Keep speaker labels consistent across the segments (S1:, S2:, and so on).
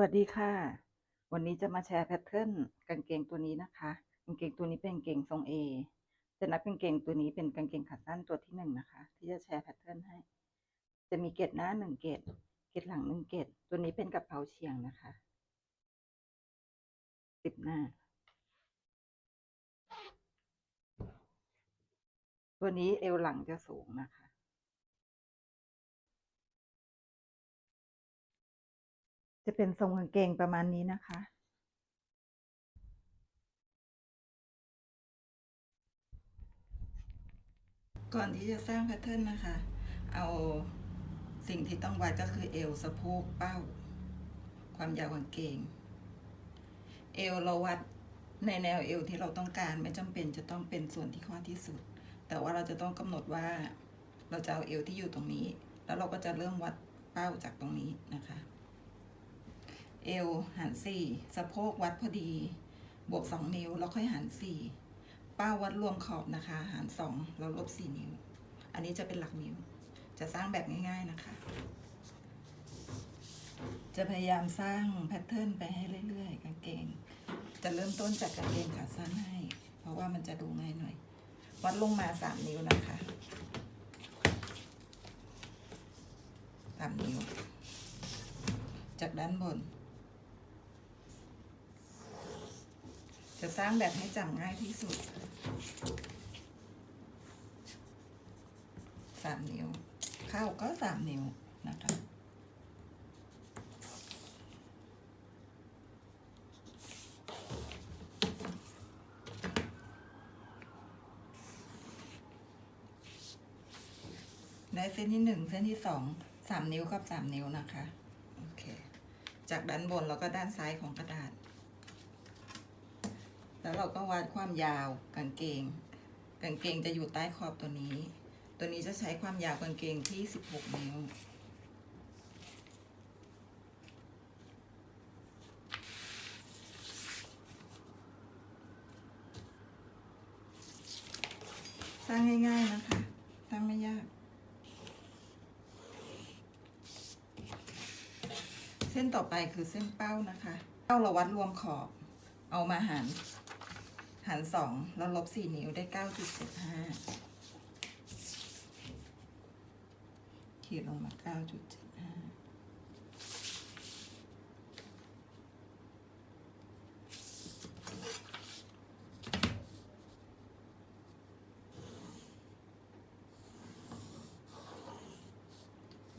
S1: วัสดีค่ะ วันนี้จะมาแชร์แพทเทิร์นกางเกงตัวนี้นะคะ กางเกงตัวนี้เป็นกางเกงทรงเอจะนับกางเกงตัวนี้เป็นกางเกงขาสั้นตัวที่หนึ่งนะคะ ที่จะแชร์แพทเทิร์นให้ จะมีเกตหน้าหนึ่งเกตเกตหลังหนึ่งเกตตัวนี้เป็นกระเพราเฉียงนะคะสิบหน้า ตัวนี้เอวหลังจะสูงนะคะ จะเป็นทรงกางเกงประมาณนี้นะคะ ก่อนที่จะสร้างแพทเทิร์นนะคะ เอาสิ่งที่ต้องวัดก็คือเอวสะโพกเป้า ความยาวกางเกง เอวเราวัดในแนวเอวที่เราต้องการไม่จำเป็นจะต้องเป็นส่วนที่ข้อที่สุด แต่ว่าเราจะต้องกำหนดว่าเราจะเอาเอวที่อยู่ตรงนี้ แล้วเราก็จะเริ่มวัดเป้าจากตรงนี้นะคะ เอวหารสี่สะโพกวัดพอดี บวกสองนิ้วแล้วค่อยหารสี่เป้าวัดรวมขอบนะคะ หารสองเราลบสี่นิ้ว อันนี้จะเป็นหลักนิ้ว จะสร้างแบบง่าย ๆนะคะ จะพยายามสร้างแพทเทิร์นไปให้เรื่อยๆ กางเกง จะเริ่มต้นจากกางเกงขาสั้นให้ เพราะว่ามันจะดูง่ายหน่อย วัดลงมาสามนิ้วนะคะสามนิ้ว จากด้านบน จะสร้างแบบให้จำง่ายที่สุดสามนิ้ว เข้าก็สามนิ้วนะคะได้เส้นที่หนึ่งเส้นที่สองสามนิ้วกับสามนิ้วนะคะ โอเค จากด้านบนแล้วก็ด้านซ้ายของกระดาษ แล้วเราก็วัดความยาวกางเกง กางเกงจะอยู่ใต้ขอบตัวนี้ ตัวนี้จะใช้ความยาวกางเกงที่สิบหกนิ้ว สร้างง่ายๆนะคะสร้างไม่ยาก เส้นต่อไปคือเส้นเป้านะคะ เป้าเราวัดรวมขอบ เอามาหาร หารสองแล้วลบสี่นิ้วได้เก้าจุดเจ็ดห้าขีดลงมาเก้าจุดเจ็ดห้า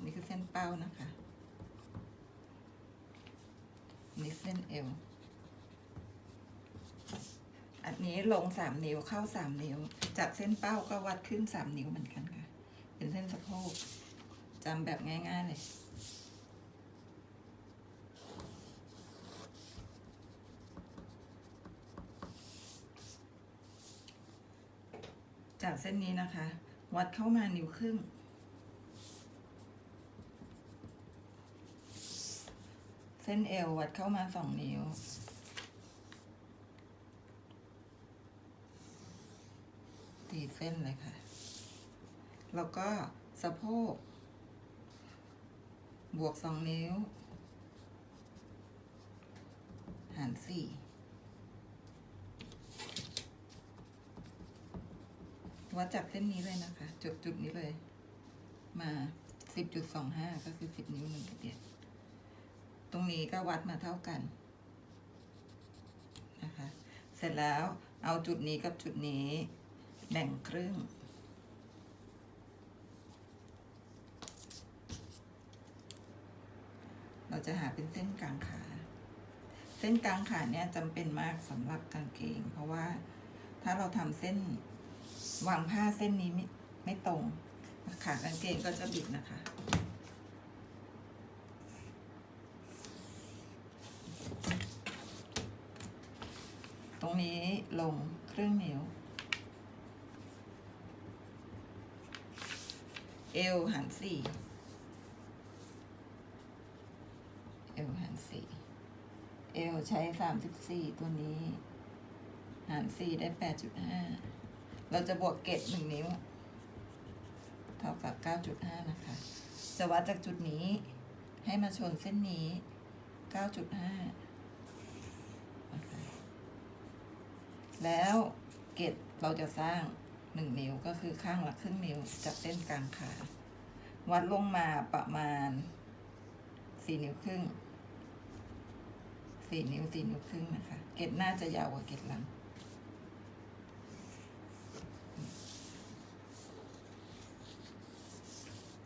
S1: นี่คือเส้นเป้านะคะ นี่เส้นเอว อั นี้ลงสามนิ้วเข้าสามนิ้ว จากเส้นเป้าก็วัดขึ้นสามนิ้วเหมือนกันค่ะ เป็นเส้นสะโพกจำแบบง่าย ๆ เลยจากเส้นนี้นะคะ วัดเข้ามานิ้วครึ่ง เส้นเอววัดเข้ามาสองนิ้ว ตีเส้นเลยค่ะ แล้วก็สะโพก บวกสองนิ้ว หารสี่วัดจากเส้นนี้เลยนะคะ จุดจุดนี้เลย มาสิบจุดสองห้าก็คือสิบนิ้วหนึ่งกระเดียดตรงนี้ก็วัดมาเท่ากันนะคะ เสร็จแล้วเอาจุดนี้กับจุดนี้ แบ่งครึ่ง เราจะหาเป็นเส้นกลางขา เส้นกลางขาเนี่ยจำเป็นมากสำหรับกางเกง เพราะว่าถ้าเราทำเส้นวางผ้าเส้นนี้ไม่ไม่ตรงขากางเกงก็จะบิดนะคะตรงนี้ลงครึ่งนิ้ว เอวหันสี่เอวหันสี่เอวใช้สามสิบสี่ตัวนี้ หารสี่ได้แปดจุดห้าเราจะบวกเกตหนึ่งนิ้ว เท่ากับเก้าจุดห้านะคะ จะวัดจากจุดนี้ให้มาชนเส้นนี้เก้าจุดห้าแล้วเกตเราจะสร้าง หนึ่งนิ้วก็คือข้างละครึ่งนิ้วจากเส้นกลางขาวัดลงมาประมาณสี่นิ้วครึ่งสี่นิ้วสี่นิ้วครึ่งนะคะ เกตน่าจะยาวกว่าเกตหลัง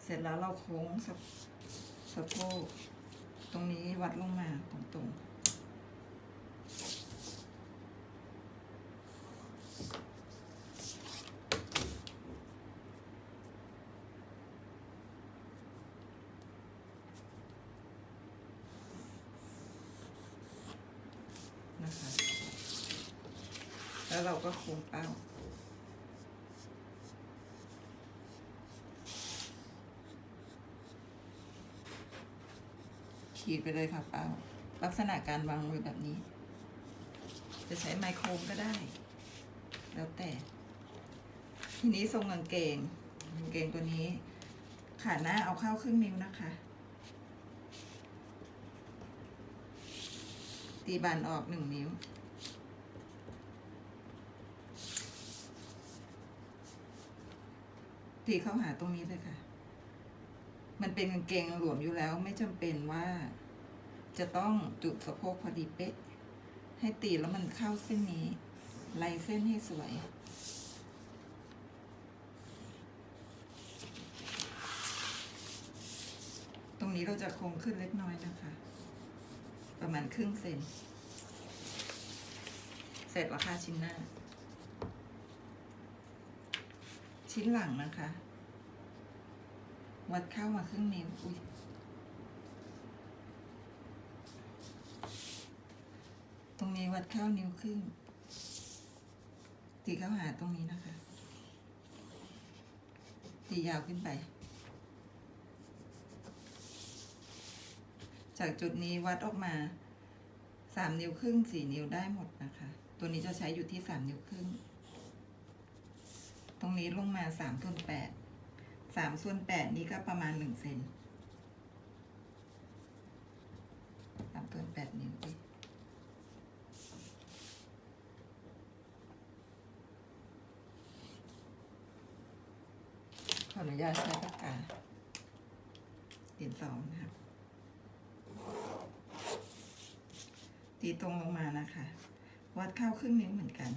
S1: เสร็จแล้วเราโค้งสะสะโพกตรงนี้วัดลงมาตรงๆ นะคะ แล้วเราก็โค้งเป้า ขีดไปเลยค่ะเป้า ลักษณะการวางมือแบบนี้ จะใช้ไมโครก็ได้ แล้วแต่ ทีนี้ทรงกางเกงกางเกงตัวนี้ ขาหน้าเอาเข้าครึ่งนิ้วนะคะตีบานออกหนึ่งนิ้ว ตีเข้าหาตรงนี้เลยค่ะ มันเป็นกางเกงหลวมอยู่แล้วไม่จำเป็นว่า จะต้องจุดสะโพกพอดีเป๊ะ ให้ตีแล้วมันเข้าเส้นนี้ไล่เส้นให้สวยตรงนี้เราจะโค้งขึ้นเล็กน้อยนะคะ ประมาณครึ่งเซน เสร็จแล้วค่ะชิ้นหน้า ชิ้นหลังนะคะ วัดเข้ามาครึ่งนิ้วอุ้ยตรงนี้วัดเข้านิ้วครึ่งตีเข้าหาตรงนี้นะคะตียาวขึ้นไป จากจุดนี้วัดออกมาสามนิ้วครึ่งสี่นิ้วได้หมดนะคะ ตัวนี้จะใช้อยู่ที่สามนิ้วครึ่ง ตรงนี้ลงมาสามส่วนแปดสามส่วนแปดนี้ก็ประมาณหนึ่งเซนสามส่วนแปดนิ้วดิขออนุญาตใช้ปากกาดินสองนะครับตีตรงลงมานะคะ วัดเข้าครึ่งนิ้วเหมือนกัน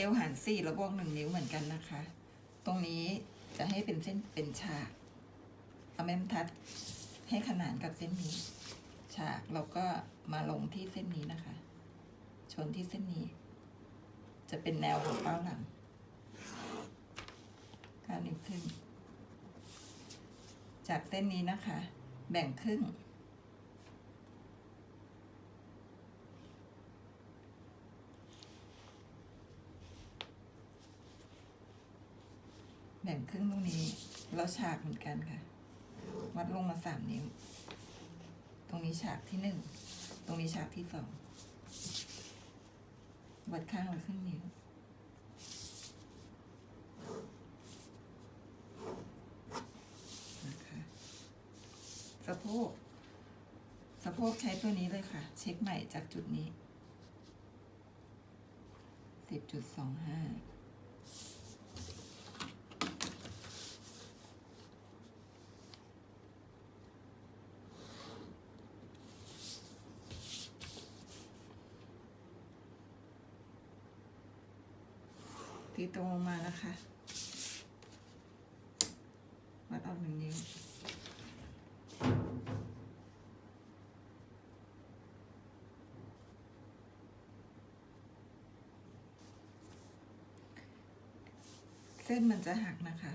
S1: เอวหันสี่แล้วบวกหนึ่งนิ้วเหมือนกันนะคะ ตรงนี้จะให้เป็นเส้นเป็นฉาก เอาแม่มทัดให้ขนานกับเส้นนี้ ฉากแล้วก็มาลงที่เส้นนี้นะคะ ชนที่เส้นนี้ จะเป็นแนวของเป้าหลังก้านิ้วครึ่งจากเส้นนี้นะคะ แบ่งครึ่ง บ่งครึ่งตรงนี้แล้วฉากเหมือนกันค่ะ วัดลงมาสามนิ้ว ตรงนี้ฉากที่หนึ่งตรงนี้ฉากที่สองวัดข้างละครึ่งนิ้วนะคะสะโพกสะโพกใช้ตัวนี้เลยค่ะ เช็คใหม่จากจุดนี้สิบจุดสองห้า ตีตรงลงมานะคะ วัดออกหนึ่งนิ้วเส้นมันจะหักนะคะ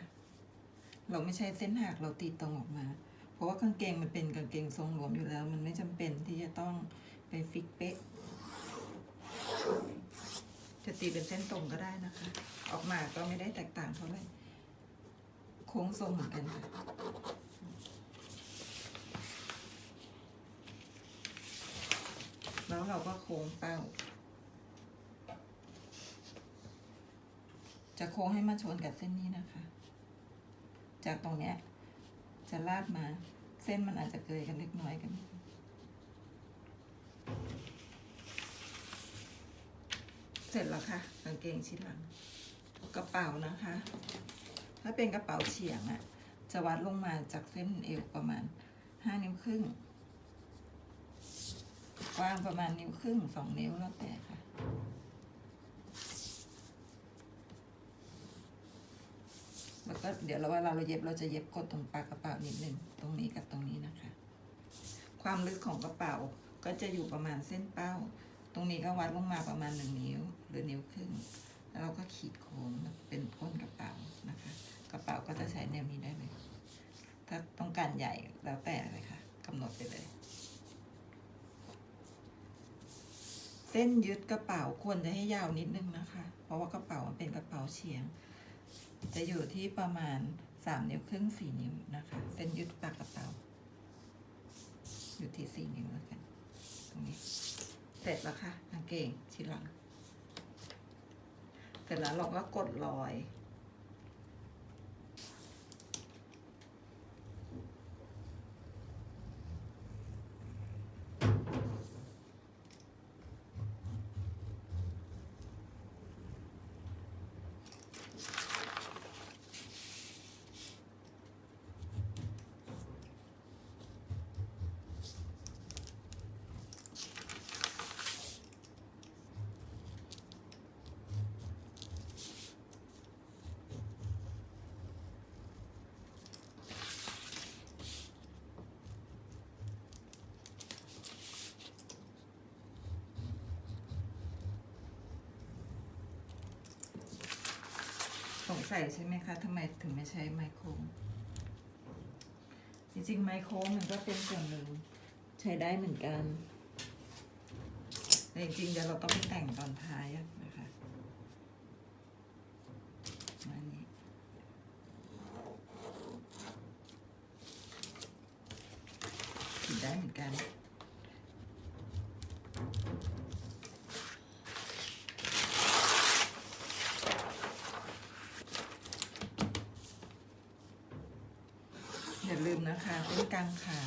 S1: เราไม่ใช่เส้นหักเราตีตรงออกมา เพราะว่ากางเกงมันเป็นกางเกงทรงหลวมอยู่แล้ว มันไม่จำเป็นที่จะต้องไปฟิกเป๊ะ จะตีเป็นเส้นตรงก็ได้นะคะ ออกมาก็ไม่ได้แตกต่างเท่าไหร่โค้งทรงเหมือนกันค่ะแล้วเราก็โค้งเป้า จะโค้งให้มาชนกับเส้นนี้นะคะ จากตรงเนี้ยจะลาดมาเส้นมันอาจจะเกยกันเล็กน้อยกันนิดนึงเสร็จแล้วค่ะกางเกงชิ้นหลัง กระเป๋านะคะ ถ้าเป็นกระเป๋าเฉียงอะจะวัดลงมาจากเส้นเอวประมาณห้านิ้วครึ่งกว้างประมาณนิ้วครึ่งสองนิ้วแล้วแต่ค่ะ แล้วก็เดี๋ยวเราเวลาเราเย็บเราจะเย็บกดตรงปากกระเป๋านิดนึงตรงนี้กับตรงนี้นะคะ ความลึกของกระเป๋าก็จะอยู่ประมาณเส้นเป้า ตรงนี้ก็วัดลงมาประมาณหนึ่งนิ้ว หรือนิ้วครึ่ง แล้วเราก็ขีดโค้งเป็นก้นกระเป๋านะคะ กระเป๋าก็จะใช้แนวนี้ได้เลย ถ้าต้องการใหญ่แล้วแต่เลยค่ะกำหนดไปเลย เส้นยึดกระเป๋าควรจะให้ยาวนิดนึงนะคะ เพราะว่ากระเป๋ามันเป็นกระเป๋าเฉียง จะอยู่ที่ประมาณสามนิ้วครึ่งสี่นิ้วนะคะ เส้นยึดปากกระเป๋า อยู่ที่สี่นิ้วแล้วกัน ตรงนี้ เสร็จแล้วค่ะกางเกงชิ้นหลัง เสร็จแล้วเราก็กดรอย งสัยใช่ไหมคะทำไมถึงไม่ใช้ไมโครจริงๆไมโครมันก็เป็นส่วนหนึ่งใช้ได้เหมือนกันแต่จริงๆเดี๋ยวเราต้องไปแต่งตอนท้ายอะนะคะอันนี้ขีดได้เหมือนกัน อย่าลืมนะคะเส้นกลางขา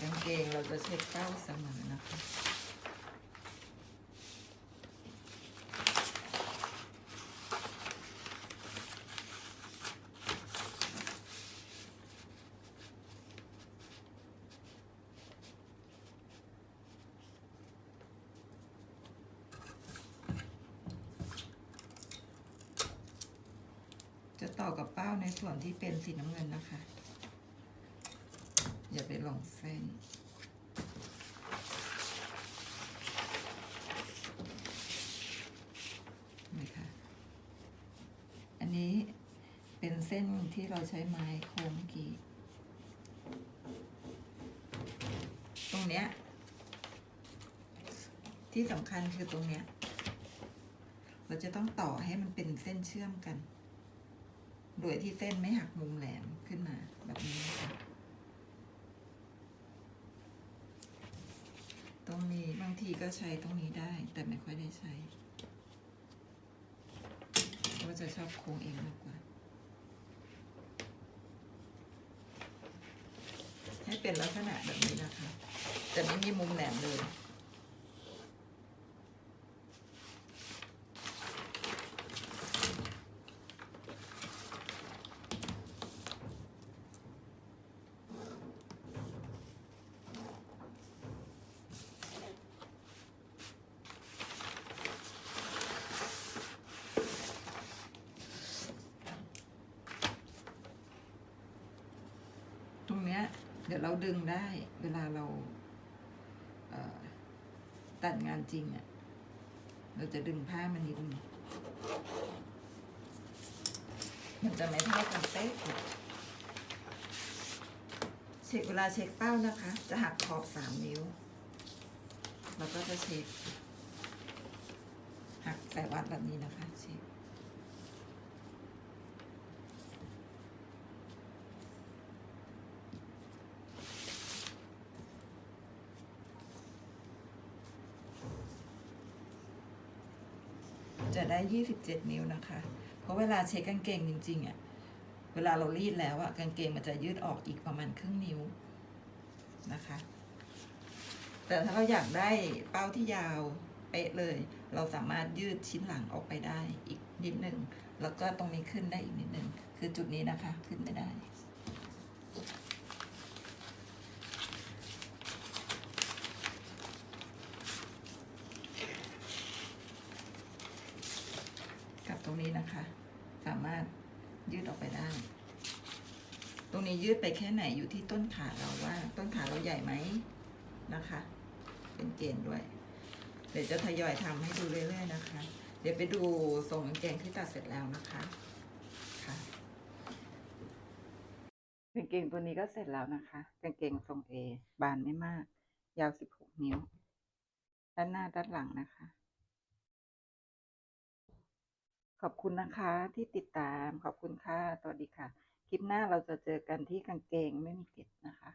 S1: กางเกงเราจะเช็ดเป้าเสมอนะคะจะต่อกับเป้าในส่วนที่เป็นสีน้ำเงินนะคะ อย่าไปลงเส้น นะคะ อันนี้เป็นเส้นที่เราใช้ไม้โค้งกีตรงเนี้ย ที่สำคัญคือตรงเนี้ย เราจะต้องต่อให้มันเป็นเส้นเชื่อมกัน โดยที่เส้นไม่หักมุมแหลมขึ้นมาแบบนี้นะคะ ตรงนี้บางทีก็ใช้ตรงนี้ได้ แต่ไม่ค่อยได้ใช้เพราะว่าจะชอบโค้งเองมากกว่า ให้เป็นลักษณะแบบนี้นะคะ แต่ไม่มีมุมแหลมเลย ตรง เดี๋ยวเราดึงได้เวลาเราเตัดงานจริงอะ่ะ เราจะดึงผ้ามันนิดนึงมันจะไม่เท่ากันเป๊ะเช็คเวลาเช็คเป้านะคะ จะหักขอบสามนิ้ว แล้วก็จะเช็คหักใส่วัดแบบนี้นะคะเช็ค 27 นิ้วนะคะ เพราะเวลาเช็คกางเกงจริงๆอะ่ะเวลาเรารีดแล้วอะกางเกงมันจะยืดออกอีกประมาณครึ่งนิ้วนะคะ แต่ถ้าเราอยากได้เป้าที่ยาวเป๊ะเลย เราสามารถยืดชิ้นหลังออกไปได้อีกนิดนึง แล้วก็ตรงนี้ขึ้นได้อีกนิดนึง คือจุดนี้นะคะขึ้นไม่ได้ กับตรงนี้นะคะ สามารถยืดออกไปได้ ตรงนี้ยืดไปแค่ไหนอยู่ที่ต้นขาเราว่า ต้นขาเราใหญ่ไหมนะคะ เป็นเกณฑ์ด้วย เดี๋ยวจะทยอยทำให้ดูเรื่อยๆนะคะ เดี๋ยวไปดูทรงกางเกงที่ตัดเสร็จแล้วนะคะค่ะกางเกงตัวนี้ก็เสร็จแล้วนะคะกางเกงทรงเอบานไม่มาก ยาว16นิ้ว ด้านหน้าด้านหลังนะคะ ขอบคุณนะคะที่ติดตามขอบคุณค่ะสวัสดีค่ะ คลิปหน้าเราจะเจอกันที่กางเกงไม่มีเก็บนะคะ